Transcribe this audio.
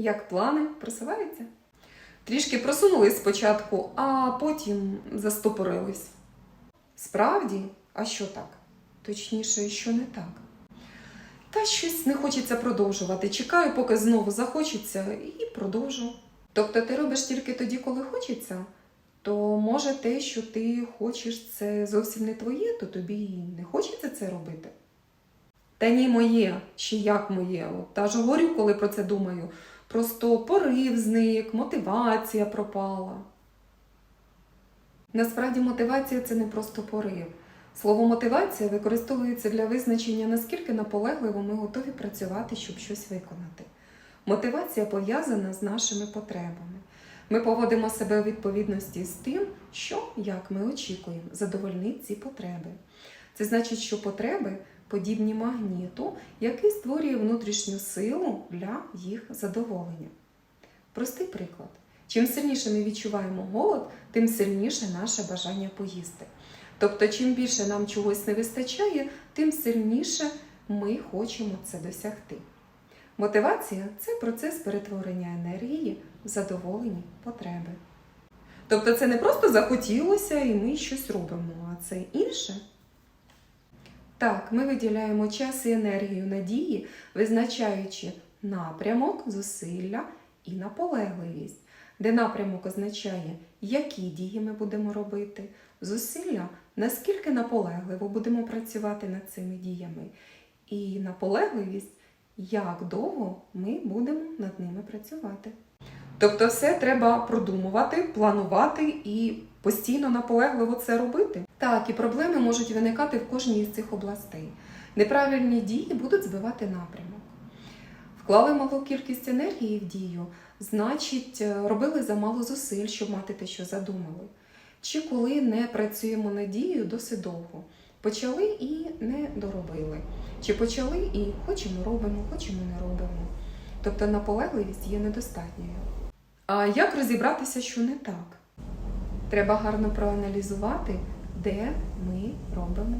Як плани просуваються? Трішки просунулись спочатку, а потім застопорились. Справді, а що так? Точніше, що не так. Та щось не хочеться продовжувати. Чекаю, поки знову захочеться, і продовжу. Тобто ти робиш тільки тоді, коли хочеться? То може те, що ти хочеш, це зовсім не твоє, то тобі не хочеться це робити. Та ні, моє, ще як моє. От, та ж горю, коли про це думаю. Просто порив зник, мотивація пропала. Насправді мотивація це не просто порив. Слово мотивація використовується для визначення, наскільки наполегливо ми готові працювати, щоб щось виконати. Мотивація пов'язана з нашими потребами. Ми поводимо себе у відповідності з тим, що, як ми очікуємо, задовольнить ці потреби. Це значить, що потреби подібні магніту, який створює внутрішню силу для їх задоволення. Простий приклад. Чим сильніше ми відчуваємо голод, тим сильніше наше бажання поїсти. Тобто, чим більше нам чогось не вистачає, тим сильніше ми хочемо це досягти. Мотивація це процес перетворення енергії в задоволені потреби. Тобто це не просто захотілося і ми щось робимо, а це інше. Так, ми виділяємо час і енергію на дії, визначаючи напрямок, зусилля і наполегливість, де напрямок означає, які дії ми будемо робити, зусилля, наскільки наполегливо будемо працювати над цими діями, і наполегливість, як довго ми будемо над ними працювати. Тобто, все треба продумувати, планувати і постійно наполегливо це робити. Так, і проблеми можуть виникати в кожній з цих областей. Неправильні дії будуть збивати напрямок. Вклали малу кількість енергії в дію, значить, е, робили замало зусиль, щоб мати те, що задумали. Чи коли не працюємо над дією досить довго. Почали і не доробили. Чи почали і хочемо робимо, хочемо не робимо. Тобто наполегливість є недостатньою. А як розібратися, що не так? Треба гарно проаналізувати, де ми робимо